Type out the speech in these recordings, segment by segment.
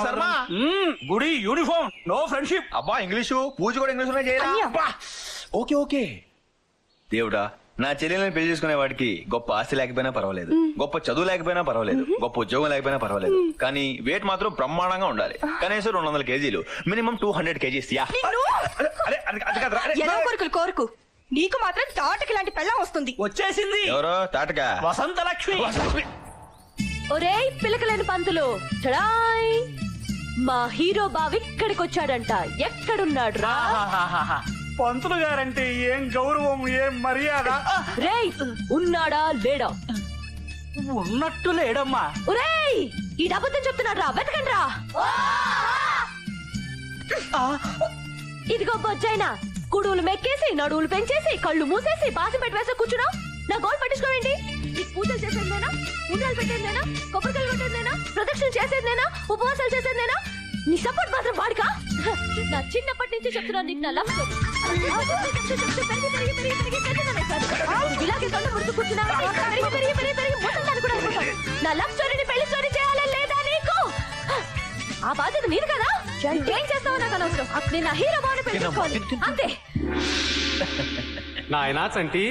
శర్మ. గుడి uniform no friendship. అబ్బా English పూజ కూడా ఇంగ్లీష్లోనే. అబ్బా, ఓకే ఓకే. దేవుడా నా చెల్లెలను పెళ్ళి చేసుకునే వాడికి గొప్ప ఆస్తి లేకపోయినా పర్వాలేదు. గొప్ప చదువు లేకపోయినా పర్వాలేదు. గొప్ప ఉద్యోగం లేకపోయినా పర్వాలేదు. కానీ వెయిట్ మాత్రం బ్రహ్మాండంగా ఉండాలి. కనీసం రెండు వందల కేజీలు. Minimum two hundred kgs. Yeah. కోరుకు. నీకు మాత్రం తాటకి లాంటి పెళ్ళం వస్తుంది. వచ్చేసింది. ఎవరో? తాటగా వసంత లక్ష్మి ఒరేయ్ పిలకలేని పంతులు. చడాయ్. మా హీరో బావి ఇక్కడికి వచ్చాడంట ఎక్కడున్నాడు రా? ఆహాహాహా. పంతులు గారంటే ఏం గౌరవం ఏం మర్యాద? రేయ్ ఉన్నాడా లేడా? ఉన్నట్టు లేడమ్మా. ఒరేయ్ ఈ అబద్ధం చెప్తున్నాడు రా వెతకండి రా. ఇదిగో బొజ్జైనా కుడువులు మెక్కేసి నడువులు పెంచేసి కళ్ళు మూసేసి బాసి పెట్టి వేసే కూర్చున్నావు. నా గోల్ పట్టించుకోవేంటి? నీకు పూజలు చేసేదేనా ఉండాలు పెట్టేదేనా కొబ్బరికాయలు కొట్టేదేనా ప్రదక్షిణ చేసేదేనా ఉపవాసాలు చేసేదేనా నీ సపోర్ట్ మాత్రం వాడికా? నా చిన్నప్పటి నుంచి చెప్తున్నాను నీకు నా లవ్. ఇలాగే తొండ ముడుతూ కూర్చున్నా పెరిగి పెరిగి పెరిగి పెరిగి ముసల్దాన్ని కూడా. నా లవ్ స్టోరీని పెళ్ళి స్టోరీ చేయాలని లేదా నీకు? ఆ బాధ్యత నీది కదా? ఏం చేస్తావో నాకు అనవసరం. నేను హీరో పెట్టుకోవాలి. అంతే. నాయనా చంటి.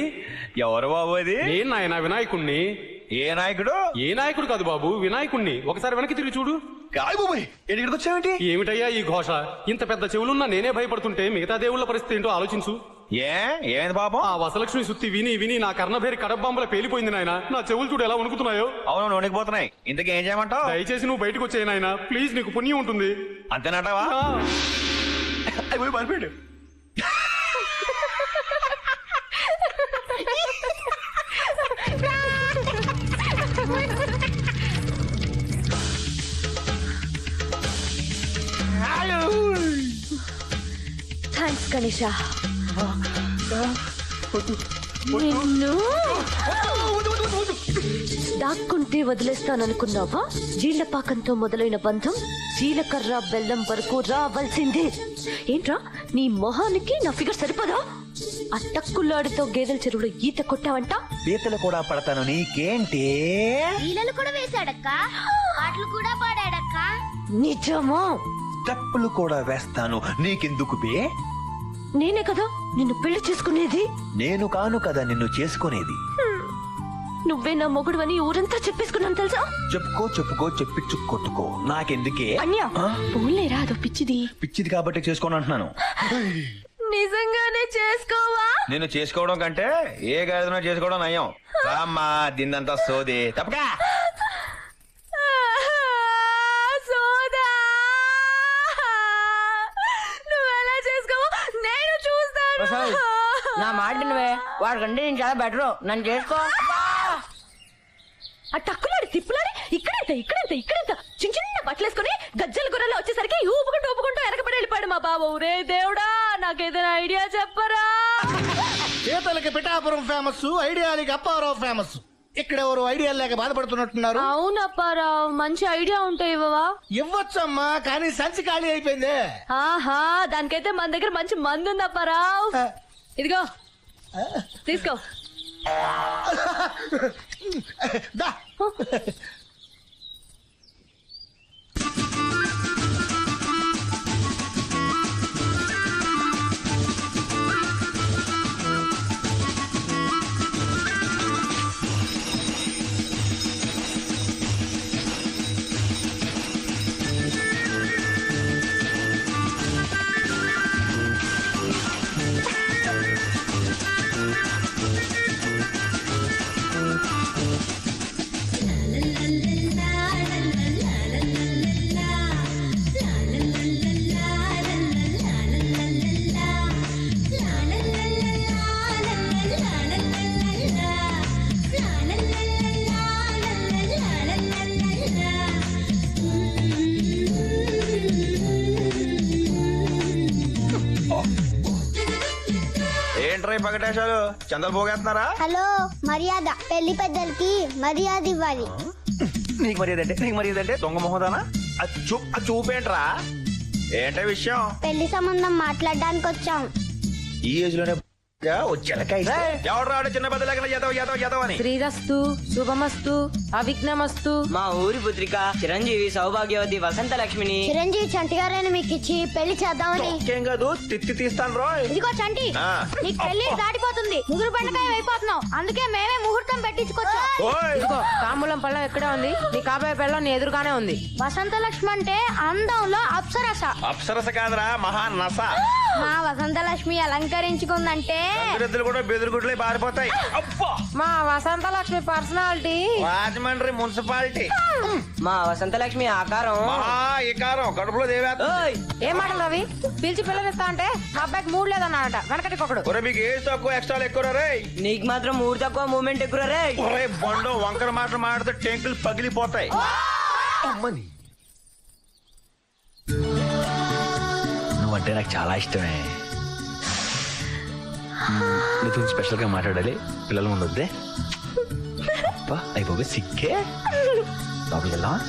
ఎవరు బాబు అది? నేను నాయనా వినాయకుణ్ణి? ఏ నాయకుడు? ఏ నాయకుడు కాదు బాబు వినాయకుణ్ణి. ఒకసారి వెనక్కి తిరిగి చూడు. కాయ్ బాబోయ్ ఎక్కడికి వచ్చావేంటి? ఏమిటయ్యా ఈ ఘోష? ఇంత పెద్ద చెవులున్నా నేనే భయపడుతుంటే మిగతా దేవుళ్ళ పరిస్థితి ఏంటో ఆలోచించు. ఏ? ఏమైంది పాపం ఆ వసలక్ష్మి సుత్తి విని విని నా కర్ణభేరి కడబాంబల పేలిపోయింది నాయన. నా చెవులు చూడు ఎలా వణుకుతున్నాయో. అవును వణికిపోతున్నాయి ఇంతకీ ఏం చేయమంటావు? దయచేసి నువ్వు బయటకు వచ్చే నాయన. ప్లీజ్ నీకు పుణ్యం ఉంటుంది. అంతేనటవా? అయిపోయి పడిపోయాడు థ్యాంక్స్ గణేష నిన్ను? దాక్కుంటే వదిలేస్తాననుకున్నావా? జీళ్ళపాకంతో మొదలైన బంధం జీలకర్ర బెల్లం వరకు రావాల్సిందే. ఏంట్రా నీ మొహానికి నా ఫిగర్ సరిపోదా? ఆ టక్కులాడితో గేదెల చెరువులో ఈత కొట్టావంట? పీతలు కూడా పడతాను నీకేంటి? లీలలు కూడా వేశాడక్క. పాటలు కూడా పాడాడక్క. నిజమా? తప్పులు కూడా వేస్తాను. నీకెందుకు బే? నేనే కదా నిన్ను పెళ్ళి చేసుకునేది? నేను కాను కదా నిన్ను చేసుకునేది. నువ్వే నా మొగుడు అని ఊరంతా చెప్పేసుకున్నాను తెలుసా? చెప్పుకో చెప్పుకో చెప్పించు కొట్టుకో. నాకెందుకే? అన్య ఆ? పోన్లేరా అదో పిచ్చిది. పిచ్చిది కాబట్టి చేసుకోను అంటున్నాను నిజంగానే చేసుకోవా? నేను చేసుకోవడం కంటే ఏ గాడిదనో చేసుకోవడం నయం. రామ్మా దీన్నంతా సోది. తప్పకా? సోదా. నువ్వెలా చేసుకోవా నేను ప్రసాద్, నా మాట నువ్వే వాడికంటే నేను చాలా బెటర్ నన్ను చేసుకో. ఆ టక్కులాడి తిప్పులాడి ఇక్కడెంత ఇక్కడెంత ఇక్కడెంత. చిన్న చిన్న బట్టలు వేసుకుని గజ్జల గుర్రలో వచ్చేసరికి ఊపుకుంటూ ఊపుకుంటూ వెనకబడి వెళ్ళిపోయాడు మా బాబు రే దేవుడా! నాకేదైనా ఐడియా చెప్పరా? చేతలకి పిఠాపురం ఫేమస్ ఐడియాలకి అప్పారావు ఫేమస్ ఇక్కడ ఎవరు ఐడియా లేక బాధపడుతున్నట్టున్నారు? అవునప్పారావు మంచి ఐడియా ఉంటే ఇవ్వవా? ఇవ్వచ్చమ్మా కానీ సంచి ఖాళీ అయిపోయింది. ఆహా దానికైతే మన దగ్గర మంచి మందు ఉంది అప్పారావు ఇదిగో తీసుకో. దా. పగటేశాలు చందలు పోగేస్తున్నారా? హలో మర్యాద. పెళ్ళి పెద్దలకి మర్యాద ఇవ్వాలి. నీకు మర్యాద అంటే నీకు మర్యాద అంటే దొంగ మొహదానా? అది చూ అది చూపేంట్రా ఏంటే విషయం? పెళ్ళి సంబంధం మాట్లాడడానికి వచ్చాం ఈ ఏజ్లోనే చిన్న అని? శ్రీరస్తు శుభమస్తు అవిఘ్నమస్తు. మా ఊరి పుత్రిక చిరంజీవి సౌభాగ్యవతి వసంత లక్ష్మిని చిరంజీవి చంటి గారిని మీకు ఇచ్చి పెళ్ళి చేద్దామని. ఏం కాదు తిత్తి తీస్తాను రోయ్. ఇదిగో చంటి ఆ. నీకు పెళ్ళి దాటిపోతుంది. ముగ్గురు పండుగ అయిపోతున్నావు అందుకే మేమే ముహూర్తం పెట్టించుకొచ్చాం. ఇదిగో తాంబూలం పళ్ళం ఎక్కడే ఉంది. నీ కాబోయే పెళ్ళం నీ ఎదురుగానే ఉంది. వసంత లక్ష్మి అంటే అందంలో అప్సరస. అప్సరస కాదురా మహా నస మా వసంత లక్ష్మి అలంకరించుకుందంటే అభివృద్ధులు కూడా బెదిరుగుడ్లే పారిపోతాయి. అబ్బా! మా వసంత లక్ష్మి పర్సనాలిటీ. రాజమండ్రి మున్సిపాలిటీ. మా వసంత లక్ష్మి ఆకారం. మహా ఇకారం కడుపులో దేవేత్త ఓయ్ ఏం మాటలు అవి? పిలిచి పిల్లనిస్తా అంటే మా అబ్బాయికి మూడు లేదన్నాడట. వెనకటి ఒకడు ఒరే మీకు ఏజ్ తక్కువ ఎక్స్ట్రా ఎక్కువ రే నీకు మాత్రం మూడు తక్కువ మూమెంట్ ఎక్కువ రే ఒరే బండో వంకర మాటలు మాడితే టెంకులు పగిలిపోతాయి. అమ్మని. నువ్వంటే నాకు చాలా ఇష్టమే. నీతో స్పెషల్గా మాట్లాడాలి. పిల్లల ముందు వద్దే. అయిపోయి సిక్కే? లోపలికి వెళ్దామా?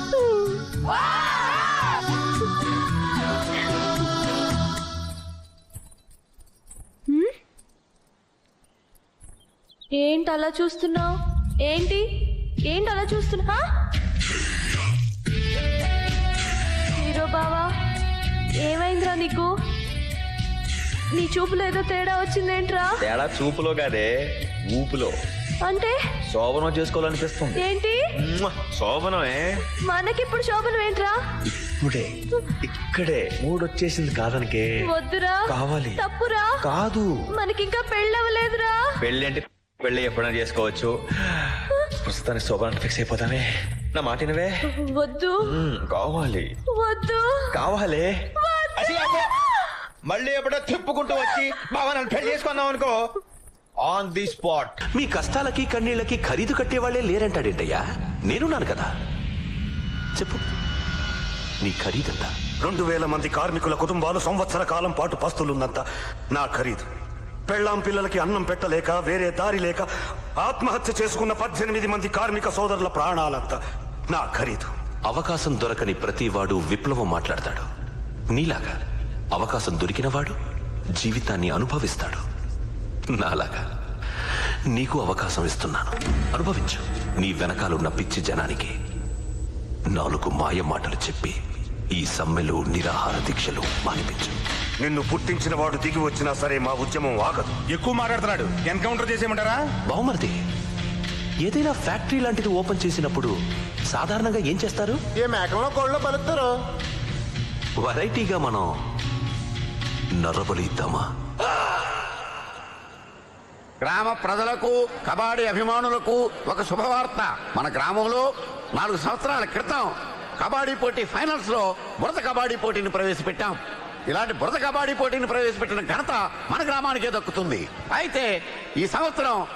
ఏంటి అలా చూస్తున్నావు? ఏంటి? ఏంటి అలా చూస్తున్నా? హీరో బావా? ఏమైందిరా నీకు? నీ చూపులో ఏదో తేడా వచ్చిందేంట్రా? తేడా చూపులో కాదే ఊపులో. అంటే? శోభనం చేసుకోవాలనిపిస్తుంది. ఏంటి. శోభనమే. మనకిప్పుడు శోభనం ఏంట్రా? ఇప్పుడే ఇక్కడే మూడు వచ్చేసింది కాదనికే. వద్దురా. కావాలి. తప్పురా. కాదు. మనకింకా పెళ్ళవలేదురా పెళ్ళి అంటే పెళ్ళి ఎప్పుడైనా చేసుకోవచ్చు. ప్రస్తుతానికి శోభనం ఫిక్స్ అయిపోతామే. నా మాటినవే వద్దు. కావాలి. వద్దు. కావాలి! మళ్ళీ ఎప్పుడో తిప్పుకుంటూ వచ్చి బాబా నన్ను పెళ్ళి చేసుకున్నాం అనుకో ఆన్ ది స్పాట్ మీ కష్టాలకి కన్నీళ్ళకి ఖరీదు కట్టేవాళ్ళే లేరంటాడేంటయ్యా నేనున్నాను కదా. చెప్పు. నీ ఖరీదంతా. రెండు వేల మంది కార్మికుల కుటుంబాలు సంవత్సర కాలం పాటు పస్తులున్నంత నా ఖరీదు. పెళ్ళాం పిల్లలకి అన్నం పెట్టలేక వేరే దారి లేక ఆత్మహత్య చేసుకున్న పద్దెనిమిది మంది కార్మిక సోదరుల ప్రాణాలంత నా ఖరీదు. అవకాశం దొరకని ప్రతివాడు విప్లవం మాట్లాడతాడు. నీలాగా. అవకాశం దొరికినవాడు జీవితాన్ని అనుభవిస్తాడు. నాలాగా నీకు అవకాశం ఇస్తున్నాను. అనుభవించు. నీ వెనకాలన్న పిచ్చి జనానికి నాలుగు మాయ మాటలు చెప్పి ఈ సమ్మెలు నిరాహార దీక్షలు మానిపించు. నిన్ను పుట్టించిన వాడు దిగి వచ్చినా సరే మా ఉద్యమం ఆగదు. ఎక్కువ మాట్లాడుతున్నాడు. ఎన్కౌంటర్ చేసేయమంటారా? బహుమతి ఏదైనా ఫ్యాక్టరీ లాంటిది ఓపెన్ చేసినప్పుడు సాధారణంగా ఏం చేస్తారు? ఏ మేకంలో కోళ్ళు పలుకుతారు? వెరైటీగా మనం నరబలి గ్రామ ప్రజలకు కబాడీ అభిమానులకు ఒక శుభవార్త. మన గ్రామంలో నాలుగు సంవత్సరాల క్రితం కబాడీ పోటీ ఫైనల్స్లో బురద కబాడీ పోటీని ప్రవేశపెట్టాం. ఇలాంటి బురద కబాడీ పోటీని ప్రవేశపెట్టిన ఘనత మన గ్రామానికే దక్కుతుంది. అయితే ఈ సంవత్సరం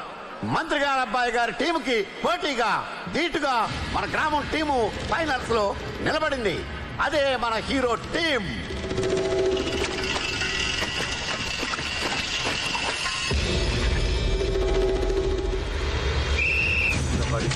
మంత్రి గారి అబ్బాయి గారి టీముకి పోటీగా ధీటుగా మన గ్రామం టీము ఫైనల్స్లో నిలబడింది. అదే మన hero team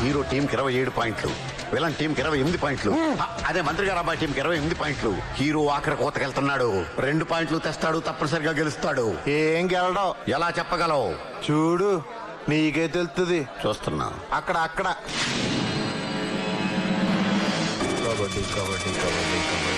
hero team కి ఇరవై ఏడు పాయింట్లు విలన్ టీం కి ఇరవై ఎనిమిది పాయింట్లు. అదే మంత్రి గారు అబ్బాయి టీం కి ఇరవై ఎనిమిది పాయింట్లు. హీరో ఆఖరి కోతకెళ్తున్నాడు. రెండు పాయింట్లు తెస్తాడు తప్పనిసరిగా గెలుస్తాడు. ఏం గెలడం? ఎలా చెప్పగలవు? చూడు నీకే తెలుస్తుంది చూస్తున్నా. అక్కడ అక్కడ. కబడ్డీ కబడ్డీ కబడ్డీ కబడ్డీ.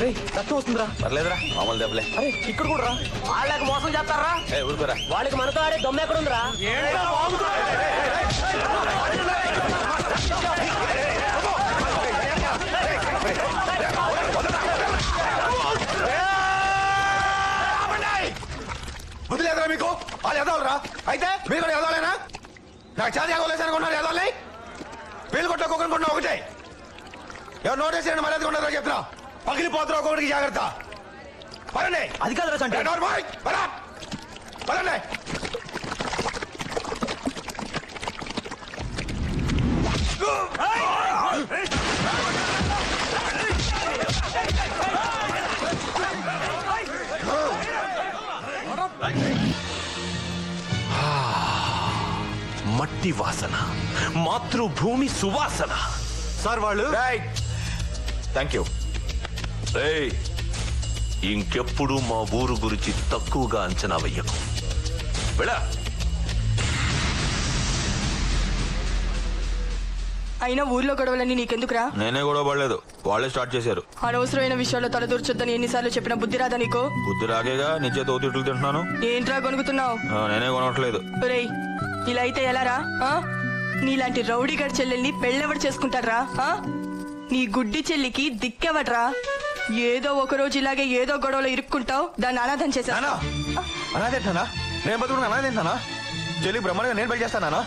రక్తం వస్తుందిరా. పర్లేదురా మామూలు దెబ్బలే. అరే ఇక్కడ కూడా రా వాళ్ళకి మోసం చేస్తారా? ఏ ఊరుకోరా. వాళ్ళకి మనతో ఆడే దొమ్మ ఎక్కడుందిరా? వదిలేదురా మీకు? వాళ్ళు ఎదవలరా? అయితే మీరు కూడా ఎదవలేనా? నాకు చాలా ఎదవలేసనుకున్నారు ఎదవలే? వీళ్ళు కొట్ట ఒక్కొక్కరుకున్నా ఒకటే. ఎవరు నోటీస్ చేయండి మర్యాద ఉండదు చెప్తున్నా. పగిలిపోతున్నా ఒక్కొక్కడికి జాగ్రత్త. పదండి. అది సంటే పదండి. మట్టి వాసన మాతృభూమి సువాసన. సార్ వాళ్ళు? థ్యాంక్ యూ రేయ్ ఇంకెప్పుడు మా ఊరు గురించి తక్కువగా అంచనా వెయ్యకు. వెళ్ళా. అయినా ఊర్లో గొడవలన్నీ నీకెందుకురా? నేనే గొడవ పడలేదు. వాళ్ళే స్టార్ట్ చేశారు. అనవసరమైన విషయాల్లో తలదూర్చొద్దని ఎన్నిసార్లు చెప్పిన బుద్ధి రాదా నీకు? బుద్ధి రాగేగా నీ చేత ఓతిట్లు తింటున్నాను. ఏంట్రా కొనుక్కుతున్నావు ఆ, నేనే కొనట్లేదు. ఒరేయ్ ఇలా అయితే ఎలారా ఆ? నీలాంటి రౌడీ గడి చెల్లెల్ని పెళ్ళెవడు చేసుకుంటారా ఆ? నీ గుడ్డి చెల్లికి దిక్కెవడ్రా? ఏదో ఒక రోజు ఇలాగే ఏదో గొడవలో ఇరుక్కుంటావు దాన్ని అనాథం చేసా నానా అనాథేంటానా నేను? బతుకుడు అనాథేంటానా చెల్లి బ్రహ్మాండంగా నేను పెళ్ళి చేస్తానా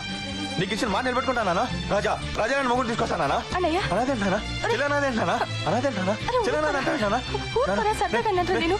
నీకు ఇచ్చిన మాట నిలబెట్టుకుంటానా రాజా రాజా నేను మొగుడు తీసుకొస్తానా అన్నయ్య. అనాథేంటానా చెల్లి ఊరుకోరా, సరదాగా అన్నానురా నేను.